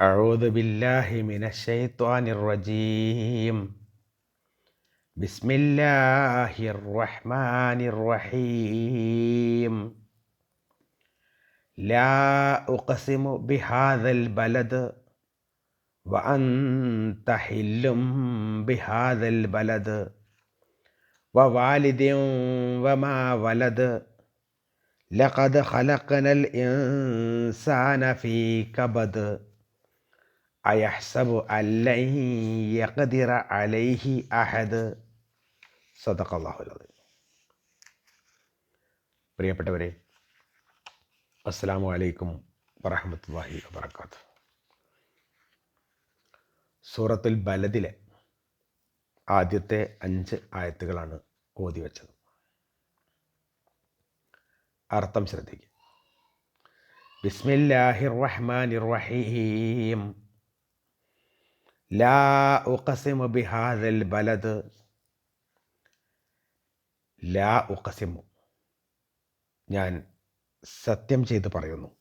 أعوذ بالله من الشيطان الرجيم. بسم الله الرحمن الرحيم. لا أقسم بهذا البلد وأنت حل بهذا البلد ووالد وما ولد. لقد خلقنا الإنسان في كبد. അയഹ്സബു യഖദിറ അലൈഹി അഹദ് സദക്കല്ലാഹുലത് പ്രിയപ്പെട്ടവരെ അസ്സാം വലൈക്കും വറഹമത്തല്ലാഹി വാബർക്കാത്ത് സൂറത്തുൽ ബലദിലെ ആദ്യത്തെ അഞ്ച് ആയത്തുകളാണ് ഓതി വെച്ചത്. അർത്ഥം ശ്രദ്ധിക്കുക ബിസ്മില്ലാഹിർ റഹ്മാനിർ റഹീം. ലാ ഉഖസിമു ബിഹാദൽ ബലദ്. ലാ ഉഖസിമു. ഞാൻ സത്യം ചെയ്ത് പറയുന്നു.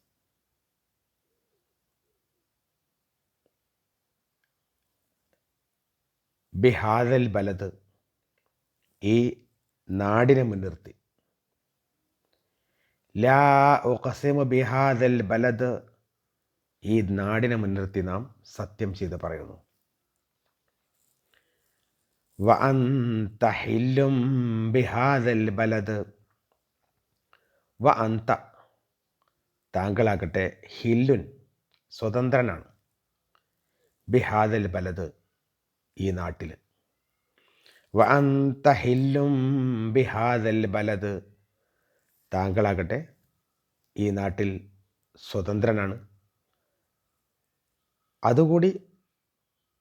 ബിഹാദൽ ബലദ് ഈ നാടിനെ മുൻനിർത്തി. ലാ ഉഖസിമു ബിഹാദൽ ബലദ് ഈ നാടിനെ മുൻനിർത്തി നാം സത്യം ചെയ്ത് പറയുന്നു. വ ബിഹാദൽ ബലത് വ അന്ത താങ്കളാകട്ടെ ഹില്ലുൻ സ്വതന്ത്രനാണ് ബിഹാദൽ ബലത് ഈ നാട്ടിൽ വ അന്ത ഹില്ലും ബിഹാദൽ ബലത് താങ്കളാകട്ടെ ഈ നാട്ടിൽ സ്വതന്ത്രനാണ്. അതുകൂടി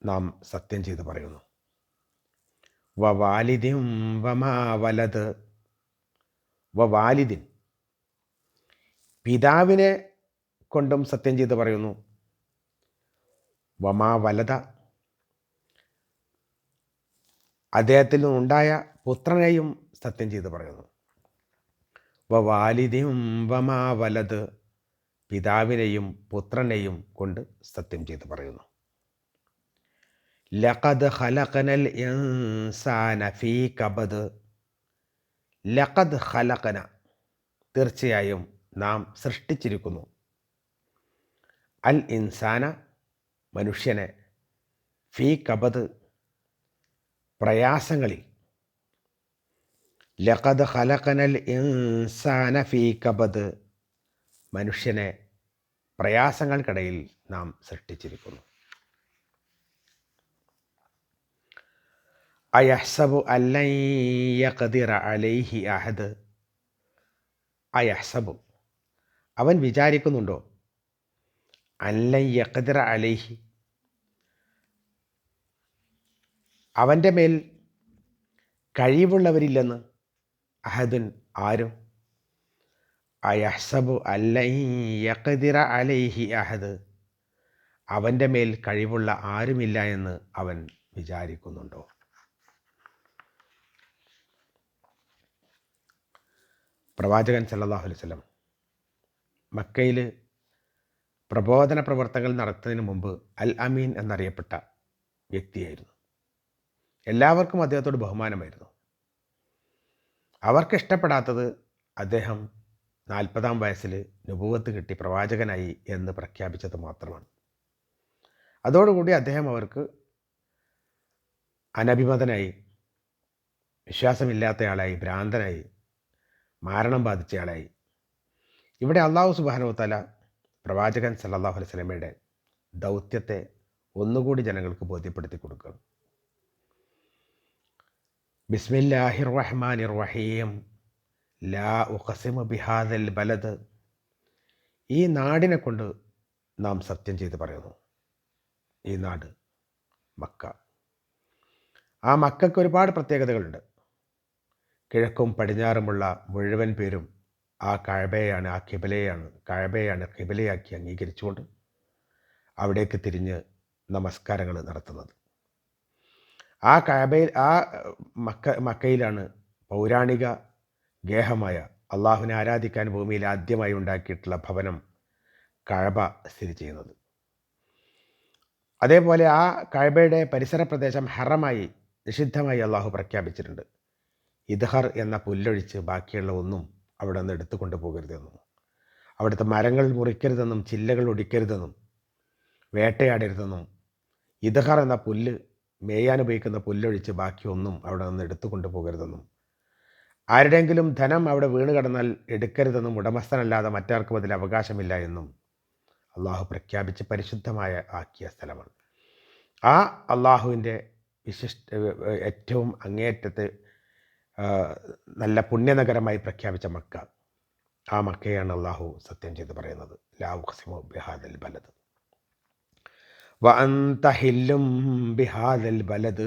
നാം സത്യം ചെയ്ത് പറയുന്നു. വ വമാവലത്. വമാ വലത് വ വാലിദിൻ പിതാവിനെ കൊണ്ടും സത്യം ചെയ്ത് പറയുന്നു. വമാ വലത അദ്ദേഹത്തിൽ നിന്നുണ്ടായ പുത്രനെയും സത്യം ചെയ്ത് പറയുന്നു. വ വമാവലത്. വമാ വലത് പിതാവിനെയും പുത്രനെയും കൊണ്ട് സത്യം ചെയ്ത് പറയുന്നു. ലഖദ് ഖലഖനൽ ഇൻസാന ഫീ കബദ് ലഖദ് ഖലഖന തീർച്ചയായും നാം സൃഷ്ടിച്ചിരിക്കുന്നു. അൽ ഇൻസാന മനുഷ്യനെ ഫീ കബദ് പ്രയാസങ്ങളിൽ. ലഖദ് ഖലഖനൽ ഇൻസാന ഫീ കബദ് മനുഷ്യനെ പ്രയാസങ്ങൾക്കിടയിൽ നാം സൃഷ്ടിച്ചിരിക്കുന്നു. അയഹ്സബു അല്ലയ്യഖദിറ അലൈഹി അഹദ്. അയഹ്സബു. അവൻ വിചാരിക്കുന്നുണ്ടോ? അല്ലയ്യഖദിറ അലൈഹി. അവന്റെ മേൽ കഴിവുള്ളവരില്ലെന്ന് അഹദുൻ ആരും? അയഹ്സബു അല്ലയ്യഖദിറ അലൈഹി അഹദ്. അവന്റെ മേൽ കഴിവുള്ള ആരുമില്ല എന്ന് അവൻ വിചാരിക്കുന്നുണ്ടോ? പ്രവാചകൻ സല്ലാഹു അലൈഹി വസല്ലം മക്കയിൽ പ്രബോധന പ്രവർത്തനങ്ങൾ നടത്തുന്നതിന് മുമ്പ് അൽ അമീൻ എന്നറിയപ്പെട്ട വ്യക്തിയായിരുന്നു. എല്ലാവർക്കും അദ്ദേഹത്തോട് ബഹുമാനമായിരുന്നു. അവർക്ക് ഇഷ്ടപ്പെടാത്തത് അദ്ദേഹം നാൽപ്പതാം വയസ്സിൽ നുപൂവത്ത് കിട്ടി പ്രവാചകനായി എന്ന് പ്രഖ്യാപിച്ചത് മാത്രമാണ്. അതോടുകൂടി അദ്ദേഹം അവർക്ക് അനഭിമതനായി വിശ്വാസമില്ലാത്തയാളായി ഭ്രാന്തനായി മാരണം ബാധിച്ചയാളായി. ഇവിടെ അള്ളാഹു സുബാനുത്തല പ്രവാചകൻ സല്ലാഹു അലൈഹി സ്വലമയുടെ ദൗത്യത്തെ ഒന്നുകൂടി ജനങ്ങൾക്ക് ബോധ്യപ്പെടുത്തി കൊടുക്കുക ബിസ്മില്ലാഹിർ റഹ്മാനിർ റഹീം ലാ ഉഖസിമു ബിഹാദൽ ബലദ്. ഈ നാടിനെ കൊണ്ട് നാം സത്യം ചെയ്ത് പറയുന്നു. ഈ നാട് മക്ക. ആ മക്കൾക്ക് ഒരുപാട് പ്രത്യേകതകളുണ്ട്. കിഴക്കും പടിഞ്ഞാറുമുള്ള മുഴുവൻ പേരും ആ കഴബയാണ് ആ കിബലയാണ് കഴബയാണ് കിബലയാക്കി അംഗീകരിച്ചുകൊണ്ട് അവിടേക്ക് തിരിഞ്ഞ് നമസ്കാരങ്ങൾ നടത്തുന്നത്. ആ കഴബയിൽ ആ മക്ക മക്കയിലാണ് പൗരാണിക ഗേഹമായ അള്ളാഹുവിനെ ആരാധിക്കാൻ ഭൂമിയിൽ ആദ്യമായി ഉണ്ടാക്കിയിട്ടുള്ള ഭവനം കഴബ സ്ഥിതി ചെയ്യുന്നത്. അതേപോലെ ആ കഴബയുടെ പരിസര പ്രദേശം ഹറമായി നിഷിദ്ധമായി അള്ളാഹു പ്രഖ്യാപിച്ചിട്ടുണ്ട്. ഇദ്ഹർ എന്ന പുല്ലൊഴിച്ച് ബാക്കിയുള്ള ഒന്നും അവിടെ നിന്ന് എടുത്തു കൊണ്ടുപോകരുതെന്നും അവിടുത്തെ മരങ്ങൾ മുറിക്കരുതെന്നും ചില്ലകൾ ഒടിക്കരുതെന്നും വേട്ടയാടരുതെന്നും ഇദ്ഹർ എന്ന പുല്ല് മേയാൻ ഉപയോഗിക്കുന്ന പുല്ലൊഴിച്ച് ബാക്കിയൊന്നും അവിടെ നിന്ന് എടുത്തു കൊണ്ടുപോകരുതെന്നും ആരുടെയെങ്കിലും ധനം അവിടെ വീണ് കിടന്നാൽ എടുക്കരുതെന്നും ഉടമസ്ഥനല്ലാതെ മറ്റാർക്കും അതിൽ അവകാശമില്ല എന്നും അള്ളാഹു പ്രഖ്യാപിച്ച് പരിശുദ്ധമായ ആക്കിയ സ്ഥലമാണ്. ആ അള്ളാഹുവിന്റെ വിശിഷ്ട ഏറ്റവും അങ്ങേയറ്റത്ത് നല്ല പുണ്യനഗരമായി പ്രഖ്യാപിച്ച മക്ക. ആ മക്കയാണ് അള്ളാഹു സത്യം ചെയ്ത് പറയുന്നത്. ലാവു ഖസിമു ബിഹാദൽ ബലത് വഅന്തഹില്ലും ബിഹാദൽ ബലത്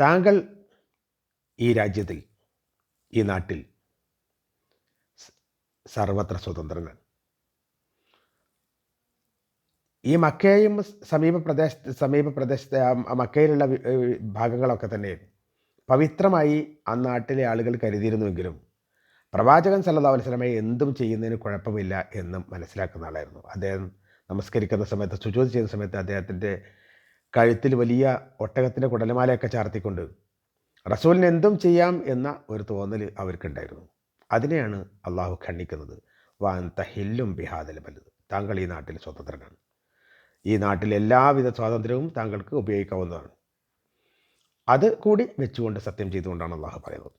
താങ്കൾ ഈ രാജ്യത്തിൽ ഈ നാട്ടിൽ സർവത്ര സ്വതന്ത്രനാണ് ഈ മക്കയും സമീപ പ്രദേശ സമീപ പ്രദേശത്തെ മക്കയിലുള്ള ഭാഗങ്ങളൊക്കെ തന്നെ പവിത്രമായി ആ നാട്ടിലെ ആളുകൾ കരുതിയിരുന്നുവെങ്കിലും പ്രവാചകൻ സല്ലാ അലൈഹി വസല്ലമയെ എന്തും ചെയ്യുന്നതിന് കുഴപ്പമില്ല എന്നും മനസ്സിലാക്കുന്ന ആളായിരുന്നു. അദ്ദേഹം നമസ്കരിക്കുന്ന സമയത്ത് സുജോത് ചെയ്യുന്ന സമയത്ത് അദ്ദേഹത്തിന്റെ കഴുത്തിൽ വലിയ ഒട്ടകത്തിന്റെ കുടലമാലയൊക്കെ ചാർത്തിക്കൊണ്ട് റസൂലിന് എന്തും ചെയ്യാം എന്ന ഒരു തോന്നൽ അവർക്കുണ്ടായിരുന്നു. അതിനെയാണ് അള്ളാഹു ഖണ്ഡിക്കുന്നത്. വാൻ തഹില്ലും ബിഹാദൽ ബലത് താങ്കൾ ഈ നാട്ടിൽ സ്വതന്ത്രനാണ്. ഈ നാട്ടിലെ എല്ലാവിധ സ്വാതന്ത്ര്യവും താങ്കൾക്ക് ഉപയോഗിക്കാവുന്നതാണ്. അത് കൂടി വെച്ചുകൊണ്ട് സത്യം ചെയ്തുകൊണ്ടാണ് അള്ളാഹു പറയുന്നത്.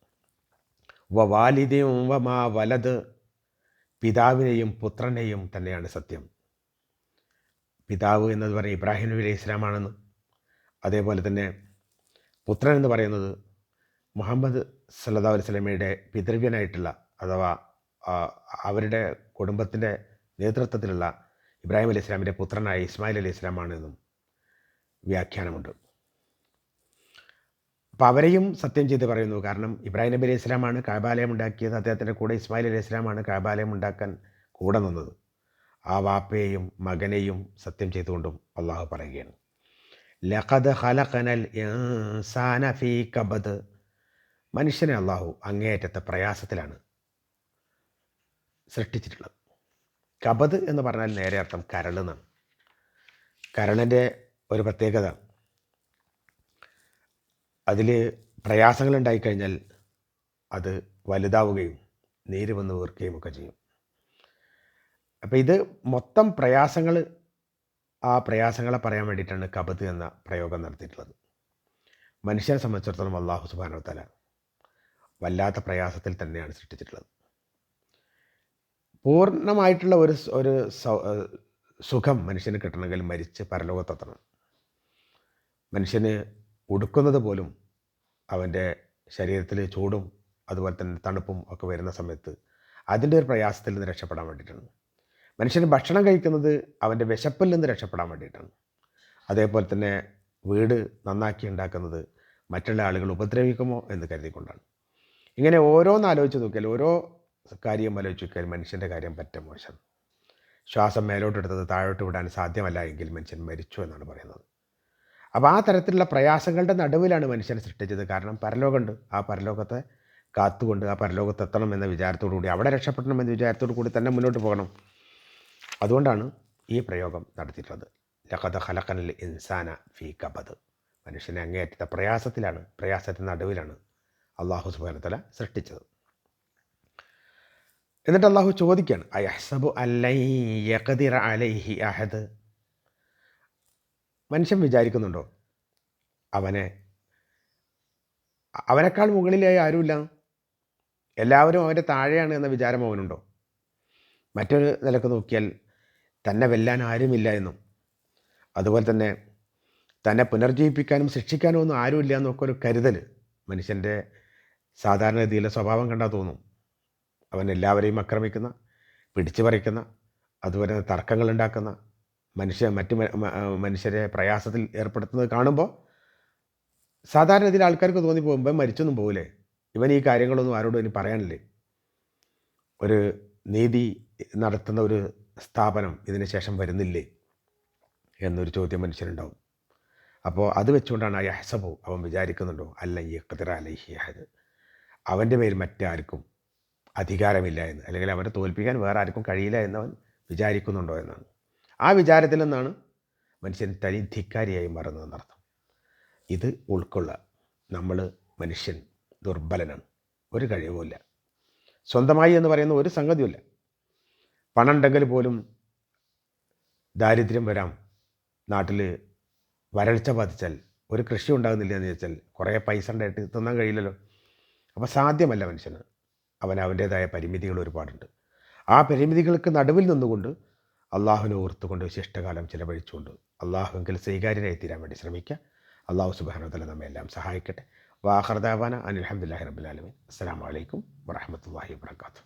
വ വാലിദയും വ മാ വലത് പിതാവിനെയും പുത്രനെയും തന്നെയാണ് സത്യം. പിതാവ് എന്നത് പറയുന്നത് ഇബ്രാഹിം നബി അലൈഹി ഇസ്ലാമാണെന്ന് അതേപോലെ തന്നെ പുത്രൻ എന്ന് പറയുന്നത് മുഹമ്മദ് സല്ലാ അലൈഹി സ്വലമയുടെ പിതൃവ്യനായിട്ടുള്ള അഥവാ അവരുടെ കുടുംബത്തിന്റെ നേതൃത്വത്തിലുള്ള ഇബ്രാഹിം അലി ഇസ്ലാമിന്റെ പുത്രനായ ഇസ്മായിൽ അലി ഇസ്ലാമാണെന്നും വ്യാഖ്യാനമുണ്ട്. അപ്പോൾ അവരെയും സത്യം ചെയ്ത് പറയുന്നു. കാരണം ഇബ്രാഹിം നബി അലൈഹി ഇസ്ലാമാണ് കാബാലയം ഉണ്ടാക്കിയത്. അദ്ദേഹത്തിന്റെ കൂടെ ഇസ്മായിൽ അലൈഹി ഇസ്ലാമാണ് കാബാലയം ഉണ്ടാക്കാൻ കൂടെ നിന്നത്. ആ വാപ്പയെയും മകനെയും സത്യം ചെയ്തുകൊണ്ടും അള്ളാഹു പറയുകയാണ്. ലഖദ് ഹലഖനൽ ഇൻസാന ഫീ കബദ്. മനുഷ്യനെ അള്ളാഹു അങ്ങേയറ്റത്തെ പ്രയാസത്തിലാണ് സൃഷ്ടിച്ചിട്ടുള്ളത്. കബദ് എന്ന് പറഞ്ഞാൽ നേരെ അർത്ഥം കരളെന്നാണ് കരളിന്റെ ഒരു പ്രത്യേകത. അതിൽ പ്രയാസങ്ങൾ ഉണ്ടായിക്കഴിഞ്ഞാൽ അത് വലുതാവുകയും നീര് വന്ന് വീർക്കുകയും ഒക്കെ ചെയ്യും. അപ്പോൾ ഇത് മൊത്തം പ്രയാസങ്ങൾ ആ പ്രയാസങ്ങളെ പറയാൻ വേണ്ടിയിട്ടാണ് കബത്ത് എന്ന പ്രയോഗം നടത്തിയിട്ടുള്ളത്. മനുഷ്യനെ സംബന്ധിച്ചിടത്തോളം അള്ളാഹു സുബാനോ തല വല്ലാത്ത പ്രയാസത്തിൽ തന്നെയാണ് സൃഷ്ടിച്ചിട്ടുള്ളത്. പൂർണമായിട്ടുള്ള ഒരു ഒരു സുഖം മനുഷ്യന് കിട്ടണമെങ്കിൽ മരിച്ച് പരലോകത്തെത്തണം. മനുഷ്യന് ഉടുക്കുന്നത് പോലും അവന്റെ ശരീരത്തിൽ ചൂടും അതുപോലെ തന്നെ തണുപ്പും ഒക്കെ വരുന്ന സമയത്ത് അതിന്റെ ഒരു പ്രയാസത്തിൽ നിന്ന് രക്ഷപ്പെടാൻ വേണ്ടിയിട്ടാണ്. മനുഷ്യന് ഭക്ഷണം കഴിക്കുന്നത് അവന്റെ വിശപ്പിൽ നിന്ന് രക്ഷപ്പെടാൻ വേണ്ടിയിട്ടാണ്. അതേപോലെ തന്നെ വീട് നന്നാക്കി ഉണ്ടാക്കുന്നത് മറ്റുള്ള ആളുകൾ ഉപദ്രവിക്കുമോ എന്ന് കരുതിക്കൊണ്ടാണ്. ഇങ്ങനെ ഓരോന്ന് ആലോചിച്ച് നോക്കിയാൽ ഓരോ കാര്യം ആലോചിക്കാൻ മനുഷ്യന്റെ കാര്യം പറ്റ മോശം. ശ്വാസം മേലോട്ടെടുത്തത് താഴോട്ട് വിടാൻ സാധ്യമല്ല എങ്കിൽ മനുഷ്യൻ മരിച്ചു എന്നാണ് പറയുന്നത്. അപ്പോൾ ആ തരത്തിലുള്ള പ്രയാസങ്ങളുടെ നടുവിലാണ് മനുഷ്യനെ സൃഷ്ടിച്ചത്. കാരണം പരലോകമുണ്ട്. ആ പരലോകത്തെ കാത്തുകൊണ്ട് ആ പരലോകത്ത് എത്തണം എന്ന വിചാരത്തോടു കൂടി അവിടെ രക്ഷപ്പെടണം എന്ന വിചാരത്തോടു കൂടി തന്നെ മുന്നോട്ട് പോകണം. അതുകൊണ്ടാണ് ഈ പ്രയോഗം നടത്തിയിട്ടുള്ളത്. ലഖദ ഹലക്കനൽ ഇൻസാന ഫീ കബദ്. മനുഷ്യനെ അങ്ങേയറ്റത്തെ പ്രയാസത്തിലാണ് പ്രയാസത്തിന്റെ നടുവിലാണ് അള്ളാഹു സുബാനത്തല സൃഷ്ടിച്ചത്. എന്നിട്ട് അള്ളാഹു ചോദിക്കുകയാണ് അയഹ്സബു അല്ലൈ അലൈഹി അഹദ്? മനുഷ്യൻ വിചാരിക്കുന്നുണ്ടോ? അവനെ അവനേക്കാൾ മുകളിലായി ആരുമില്ല? എല്ലാവരും അവന്റെ താഴെയാണ് എന്ന വിചാരം അവനുണ്ടോ? മറ്റൊരു നിലയ്ക്ക് നോക്കിയാൽ തന്നെ വെല്ലാൻ ആരുമില്ല എന്നും അതുപോലെ തന്നെ തന്നെ പുനർജീവിപ്പിക്കാനും ശിക്ഷിക്കാനും ഒന്നും ആരുമില്ല എന്നൊക്കെ ഒരു കരുതൽ മനുഷ്യന്റെ സാധാരണഗതിയിലെ സ്വഭാവം കണ്ടാൽ തോന്നും. അവൻ എല്ലാവരെയും ആക്രമിക്കുന്ന പിടിച്ചു പറിക്കുന്ന അതുപോലെ തർക്കങ്ങൾ ഉണ്ടാക്കുന്ന മനുഷ്യ മറ്റ് മനുഷ്യരെ പ്രയാസത്തിൽ ഏർപ്പെടുത്തുന്നത് കാണുമ്പോൾ സാധാരണ ഇതിൽ ആൾക്കാർക്ക് തോന്നി പോകുമ്പോൾ മരിച്ചൊന്നും പോകില്ലേ ഇവൻ ഈ കാര്യങ്ങളൊന്നും ആരോടും ഇനി പറയാനില്ലേ? ഒരു നീതി നടത്തുന്ന ഒരു സ്ഥാപനം ഇതിന് ശേഷം വരുന്നില്ലേ എന്നൊരു ചോദ്യം മനുഷ്യനുണ്ടാവും. അപ്പോൾ അത് വെച്ചുകൊണ്ടാണ് യഹസബു അവൻ വിചാരിക്കുന്നുണ്ടോ അല്ല ഈ ഖദർ അലൈഹി അവന്റെ പേര് മറ്റാർക്കും അധികാരമില്ല എന്ന്. അല്ലെങ്കിൽ അവരെ തോൽപ്പിക്കാൻ വേറെ ആർക്കും കഴിയില്ല എന്നവൻ വിചാരിക്കുന്നുണ്ടോ എന്നാണ്. ആ വിചാരത്തിൽ നിന്നാണ് മനുഷ്യൻ തനി ധിക്കാരിയായി മാറുന്നതെന്നർത്ഥം ഇത് ഉൾക്കൊള്ളുക നമ്മൾ മനുഷ്യൻ ദുർബലനാണ്. ഒരു കഴിവുമില്ല സ്വന്തമായി എന്ന് പറയുന്ന ഒരു സംഗതിയുമില്ല. പണം ഉണ്ടെങ്കിൽ പോലും ദാരിദ്ര്യം വരാം. നാട്ടിൽ വരൾച്ച ബാധിച്ചാൽ ഒരു കൃഷി ഉണ്ടാകുന്നില്ല എന്ന് വെച്ചാൽ കുറേ പൈസ ഉണ്ടായിട്ട് തിന്നാൻ കഴിയില്ലല്ലോ. അപ്പോൾ സാധ്യമല്ല മനുഷ്യന്. അവൻ അവന്റേതായ പരിമിതികൾ ഒരുപാടുണ്ട്. ആ പരിമിതികൾക്ക് നടുവിൽ നിന്നുകൊണ്ട് അള്ളാഹുവിനെ ഓർത്തുകൊണ്ട് വിശിഷ്ടകാലം ചിലവഴിച്ചുകൊണ്ട് അള്ളാഹുവെങ്കിൽ സ്വീകാര്യനായി തീരാൻ വേണ്ടി ശ്രമിക്കുക അള്ളാഹു സുബാനോത്തല നമ്മെ എല്ലാം സഹായിക്കട്ടെ. വാഹർദാവാന അനിൽഹമ്മദില്ലാഹി റബുലാലമി അസ്സാം വലൈക്കും വാഹമത്തല്ലാഹി വാത്തു